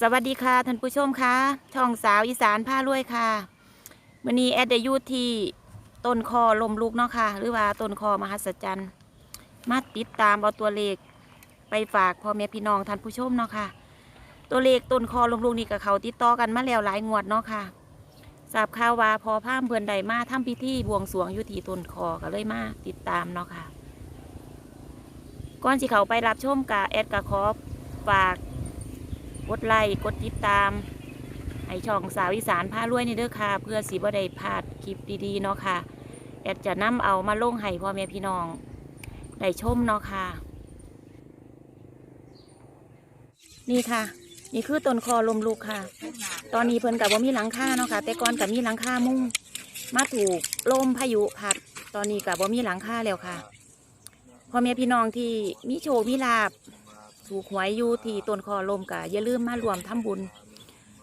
สวัสดีค่ะท่านผู้ชมค่ะช่องสาวอีสานผ้ารวยค่ะวันนี้แอดได้อยูที่ต้นคอลมลุกเนาะค่ะ หรือว่าต้นคอมหัศจรรย์มาติดตามเอาตัวเลขไปฝากพ่อแม่พี่น้องท่านผู้ชมเนาะค่ะ ตัวเลขต้นคอลมลุกนี่กับเขาติดต่อกันมาแล้วหลายงวดเนาะค่ะทราบข่าวว่าพอพามเพื่อนใดมาทำพิธีบวงสรวงยู่ที่ต้นคอก็เลยมาติดตามเนาะค่ะก่อนที่เขาไปรับชมกับแอดกับขอฝาก ดไลค์กดติดตามให้ช่องสาวอีสานพารวยในเด้อค่ะ เพื่อสีบ่ได้พลาดคลิปดีๆเนาะค่ะแอดจะนำเอามาลงให้พ่อแม่พี่น้องได้ชมเนาะค่ะ นี่ค่ะ นี่คือต้นคอลมลูกค่ะ ตอนนี้เพิ่นกับว่ามีหลังคาเนาะค่ะ แต่ก่อนกับมีหลังคามุ้งมาถูกลมพายุพัด ตอนนี้กับว่ามีหลังคาแล้วค่ะพ่อแม่พี่น้องที่มีโชคมีลาบ ถูกหวยอยู่ที่ต้นคอลมกะอย่าลืมมารวมทำบุญ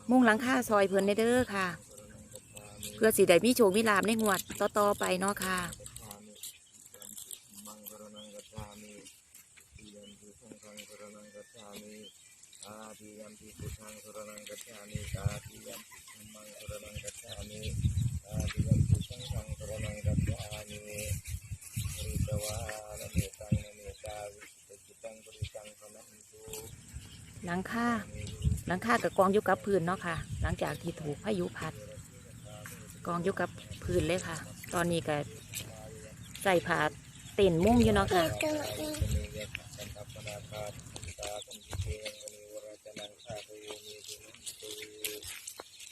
มุ่งหลังค่าซอยเพิ่นในเด้อค่ะ เพื่อสิได้มีโชคมีลาบในงวดต่อๆไปเนาะค่ะมังกรนังกัจฉามิติยัมปิสังฆังกรนังกัจฉามิตาติยัมปิพุทธังกรนังกัจฉามิตาติยัมปิธัมมังกรนังกัจฉามิตาติยัมปิสังฆังกรนังกัจฉามิปริตวานเมตังนเมตาวิสุทธิตังปริตังพนันตุ หลังคาหลังคากับกองยู่กับพื้นเนาะค่ะ หลังจากที่ถูกพายุพัด กองยู่กับพื้นเลยค่ะ ตอนนี้ก็ใส่ผ้าเต็นมุ้งอยู่เนาะค่ะเมยะสันตัปปนาคาตาสัมปิเตงมณีวรยมิสุนันตุ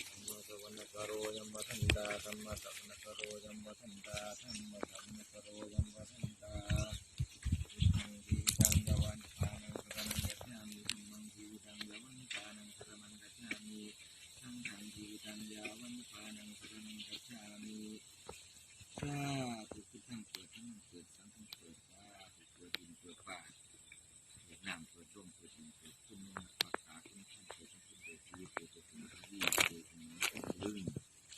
ธัมมะสวรรณกโรยัมมะทันตาธัมมะสวรรณกโรยัมะทันตาธัมมะสวรรณกโรยัมมะทันตาอิทังจีวิตังยวันทานังสรนังกัจฉามิธัมมังจีวิตังยวันทานังสรนังกัจฉามิสังฆังจีวิตังยาวันทานังสรนังกัจฉามิ สาธุพุทธังเกิดทั้งมันเกิดสังฆังเกิดสาธุเกิดดินเกิดป่าเกิดน้ำเกิดลมเกิดดินเกิดขึ้นมีปักษาขึ้นท่านเกิดทั้งเกิดชีวิตเกิดถึงที่เกิดถึงเกิดลื่น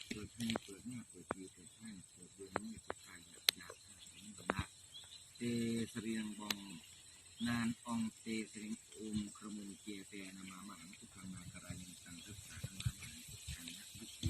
เกิดให้เกิดหน้าเกิดดีเกิดให้เกิดเดือนนี้เกิดไทยอยากอยากให้นี้ก็มาเต สรียงบองนานองเตสรีงโอมครมุนเจเตนามามังทุกขังนาการายังตังทุกขานามามังทุกขังนักบุตรี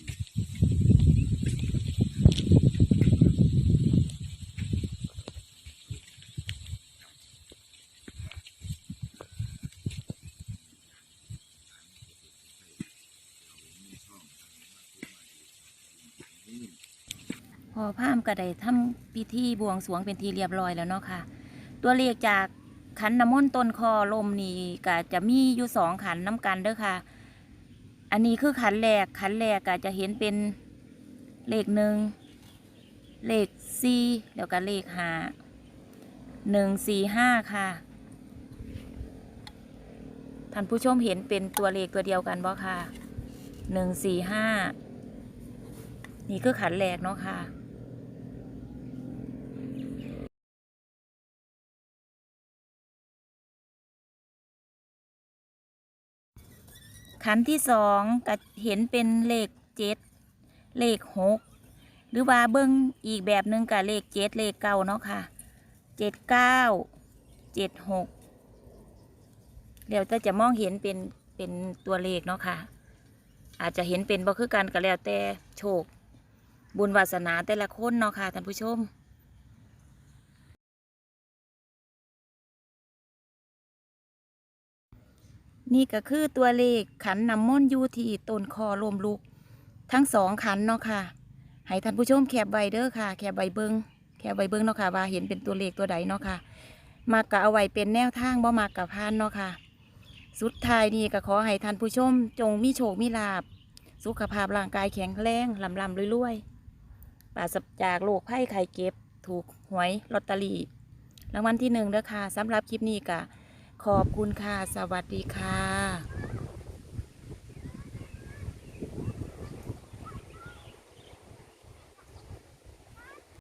พอพามก็ได้ทำพิธีบวงสรวงเป็นทีเรียบร้อยแล้วเนาะค่ะ ตัวเลขจากขันน้ำมนต์ต้นคอลมนี่ก็จะมีอยู่สองขันน้ำกันเด้อค่ะ อันนี้คือขันแรกขันแรกก็จะเห็นเป็นเลขหนึ่งเลขสี่แล้วก็เลขห้าหนึ่งสี่ห้าค่ะท่านผู้ชมเห็นเป็นตัวเลขตัวเดียวกันบ่ค่ะหนึ่งสี่ห้านี่คือขันแรกเนาะค่ะ ขันที่สองก็เห็นเป็นเลขเจ็ดเลขหกหรือว่าเบิ้งอีกแบบหนึ่งกับเลขเจ็ดเลขเก้าเนาะค่ะเจ็ดเก้าเจ็ดหกเดี๋ยวจะจะมองเห็นเป็นเป็นตัวเลขเนาะค่ะ อาจจะเห็นเป็นบ่คือกันก็แล้วแต่โชค บุญวาสนาแต่ละคนเนาะค่ะท่านผู้ชม นี่ก็คือตัวเลขขันน้ำมนต์ยูที่ต้นคอลมลุก ทั้งสองขันเนาะค่ะ ให้ท่านผู้ชมแคบใบเด้อค่ะ แคบใบเบิงแคบใบเบิงเนาะค่ะ ว่าเห็นเป็นตัวเลขตัวใดเนาะค่ะ มากกะเอาไว้เป็นแนวทางบ่มากกะพานเนาะค่ะ สุดท้ายนี่ก็ขอให้ท่านผู้ชม จงมีโชคมีลาบ สุขภาพร่างกายแข็งแรงลำลำรวยๆปราศจากโรคภัยไข้เจ็บ ถูกหวยลอตเตอรี่รางวัลที่หนึ่งเด้อค่ะสำหรับคลิปนี้ก็ ขอบคุณค่ะ สวัสดีค่ะ